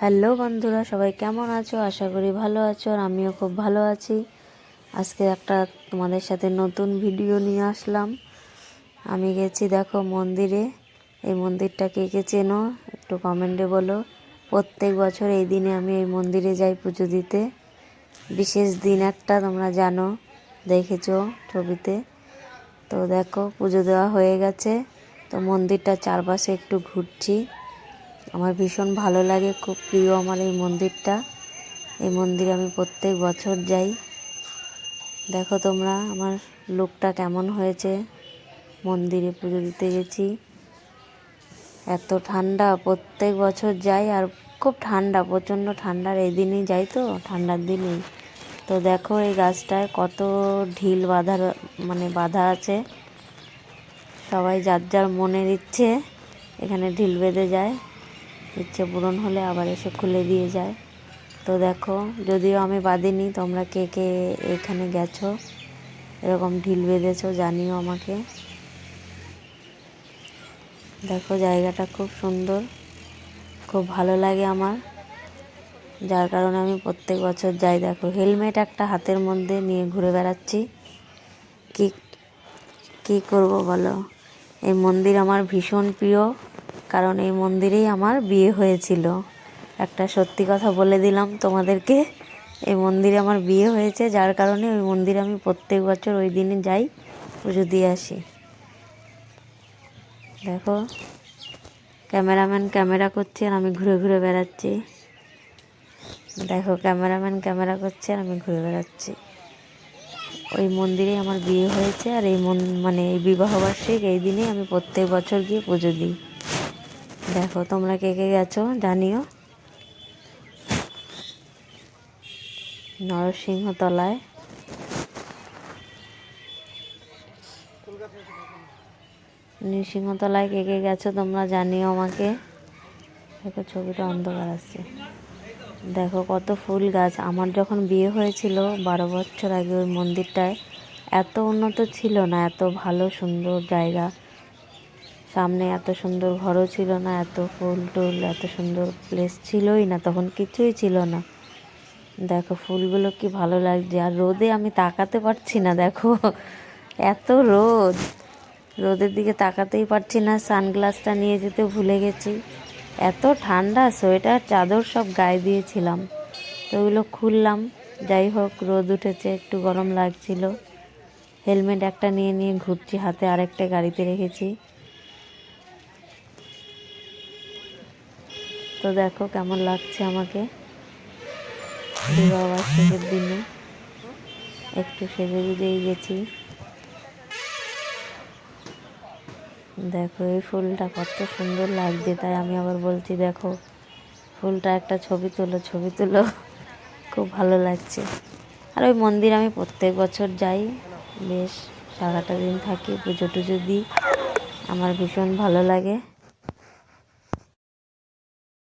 Hello বন্ধুরা, সবাই কেমন আছো? আশা করি ভালো আছো আর আমিও খুব ভালো আছি। আজকে একটা তোমাদের সাথে নতুন ভিডিও নিয়ে আসলাম। আমি গেছি দেখো মন্দিরে। এই মন্দিরটা কে কে চেনো? একটু কমেন্টে বলো। প্রত্যেক বছর এই দিনে আমি এই মন্দিরে যাই পুজো দিতে। বিশেষ দিন একটা তোমরা জানো, দেখেছ ছবিতে। তো দেখো পুজো দেওয়া হয়ে গেছে। তো মন্দিরটা চারপাশে একটু ঘুরছি। আমার ভীষণ ভালো লাগে, খুব প্রিয় আমার এই মন্দিরটা। এই মন্দিরে আমি প্রত্যেক বছর যাই। দেখো তোমরা আমার লুকটা কেমন হয়েছে। মন্দিরে পুজো দিতে গেছি। এত ঠান্ডা, প্রত্যেক বছর যাই আর খুব ঠান্ডা, প্রচণ্ড ঠান্ডার এই দিনই যাই তো, ঠান্ডার দিনেই। তো দেখো এই গাছটায় কত ঢিল বাঁধার মানে বাঁধা আছে। সবাই যার যার মনের ইচ্ছে এখানে ঢিল বেঁধে যায়। ইচ্ছে পূরণ হলে আবার এসে খুলে দিয়ে যায়। তো দেখো, যদিও আমি বাঁধিনি তোমরা কে কে এখানে গেছো? এরকম ঢিল বেঁধেছো, জানিও আমাকে। দেখো, জায়গাটা খুব সুন্দর, খুব ভালো লাগে আমার। যার কারণে আমি প্রত্যেক বছর যাই। দেখো, হেলমেট একটা হাতের মধ্যে নিয়ে ঘুরে বেড়াচ্ছি। কি কি করব বলো? এই মন্দির আমার ভীষণ প্রিয়। কারণ এই মন্দিরেই আমার বিয়ে হয়েছিল। একটা সত্যি কথা বলে দিলাম তোমাদেরকে, এই মন্দিরে আমার বিয়ে হয়েছে, যার কারণে ওই মন্দিরে আমি প্রত্যেক বছর ওই দিনে যাই, পুজো দিয়ে আসি। দেখো, ক্যামেরাম্যান ক্যামেরা করছে আর আমি ঘুরে ঘুরে বেড়াচ্ছি। দেখো, ক্যামেরাম্যান ক্যামেরা করছে আর আমি ঘুরে বেড়াচ্ছি। ওই মন্দিরে আমার বিয়ে হয়েছে আর এই মন মানে এই বিবাহবার্ষিক এই দিনে আমি প্রত্যেক বছর গিয়ে পুজো দিই। দেখো, তোমরা কে কে গেছো জানিও। নরসিংহতলায়। নৃসিংহতলায় কে কে গেছো তোমরা জানিও আমাকে। দেখো, ছবিটা অন্ধকার আসছে দেখো, কত ফুল গাছ। আমার যখন বিয়ে হয়েছিল বারো বছর আগে ওই মন্দিরটায়, এত উন্নত ছিল না, এত ভালো সুন্দর জায়গা। সামনে এত সুন্দর ঘরও ছিল না, এত ফুল টুল, এত সুন্দর প্লেস ছিলই না, তখন কিছুই ছিল না। দেখো, ফুলগুলো কি ভালো লাগছে, আর রোদে আমি তাকাতে পারছি না, দেখো। এত রোদ। রোদের দিকে তাকাতেই পারছি না, সানগ্লাসটা নিয়ে যেতে ভুলে গেছি। এত ঠান্ডা, সোয়েটার, চাদর সব গায়ে দিয়েছিলাম। তো ওগুলো খুললাম, যাই হোক, রোদ উঠেছে, একটু গরম লাগছিল। হেলমেট একটা নিয়ে নিয়ে ঘুরছি, হাতে আরেকটা গাড়িতে রেখেছি। তো দেখো কেমন লাগছে আমাকে। বিবাহবার্ষিকের দিনে একটু সেজে গুজেই গেছি। দেখো এই ফুলটা কত সুন্দর লাগছে, তাই আমি আবার বলছি দেখো, ফুলটা একটা ছবি তোলো ছবি তোলো। খুব ভালো লাগছে। আর ওই মন্দির আমি প্রত্যেক বছর যাই, বেশ সারাটা দিন থাকি, পুজো টুজো দিই, আমার ভীষণ ভালো লাগে।